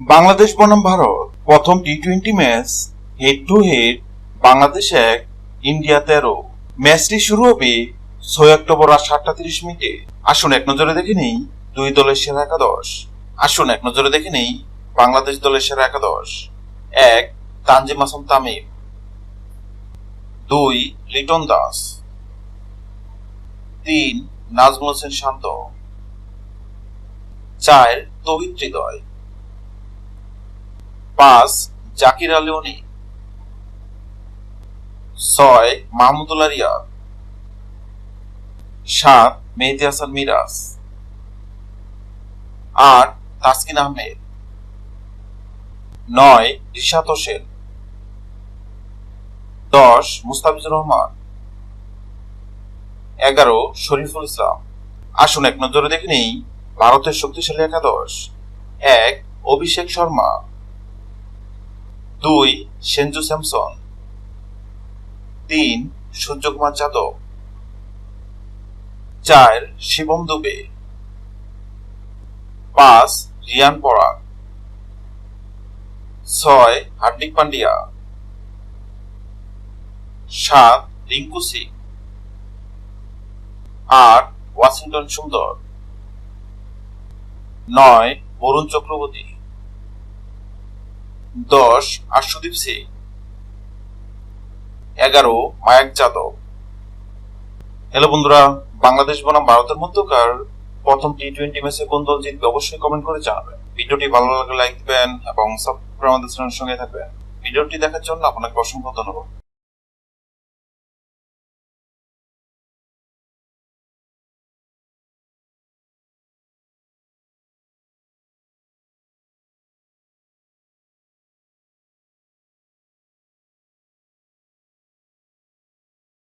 বাংলাদেশ বনাম ভারত, প্রথম T twenty match head to head Bangladesh এক, ইন্ডিয়া তেরো। ম্যাচটি শুরু হবে ছয় অক্টোবর রাত সাতটা তিরিশ মিনিটে। আসুন এক নজরে দেখে নেই দুই দলের সেরা একাদশ। আসুন এক নজরে দেখে নেই বাংলাদেশ দলের সেরা একাদশ। এক, তানজিম আসাম তামিম। দুই, লিটন দাস। তিন, নাজমুল হোসেন শান্ত। চার, তহিদ পাঁচ জাকির আলী অনি ছয় মাহমুদুল্লাহ রিয়াদ সাত, মেহেদি হাসান মিরাজ। আট, তাসকিন আহমেদ। নয় রিশাত হোসেন। দশ, মুস্তাফিজুর রহমান। এগারো, শরীফুল ইসলাম। আসুন এক নজরে দেখে নেই, ভারতের শক্তিশালী একাদশ। এক, অভিষেক শর্মা। দুই সেঞ্জু স্যামসন। তিন, সূর্যকুমার যাদব। চার, শিবম দুবে। পাঁচ, রিয়ান পরাগ। ছয়, হার্দিক পান্ডিয়া সাত, রিঙ্কু সিং। আট, ওয়াশিংটন সুন্দর। নয়, বরুণ চক্রবর্তী। দশ আশুদীপ সিং। এগারো, মায়াক যাদব। হ্যালো বন্ধুরা, বাংলাদেশ বনাম ভারতের মধ্যকার প্রথম টি টোয়েন্টি ম্যাচে কোন দল জিতবে অবশ্যই কমেন্ট করে জানাবেন। ভিডিওটি ভালো লাগলে লাইক দিবেন এবং সাবস্ক্রাইব আমাদের সঙ্গে থাকবেন। ভিডিওটি দেখার জন্য আপনাকে অসংখ্য ধন্যবাদ।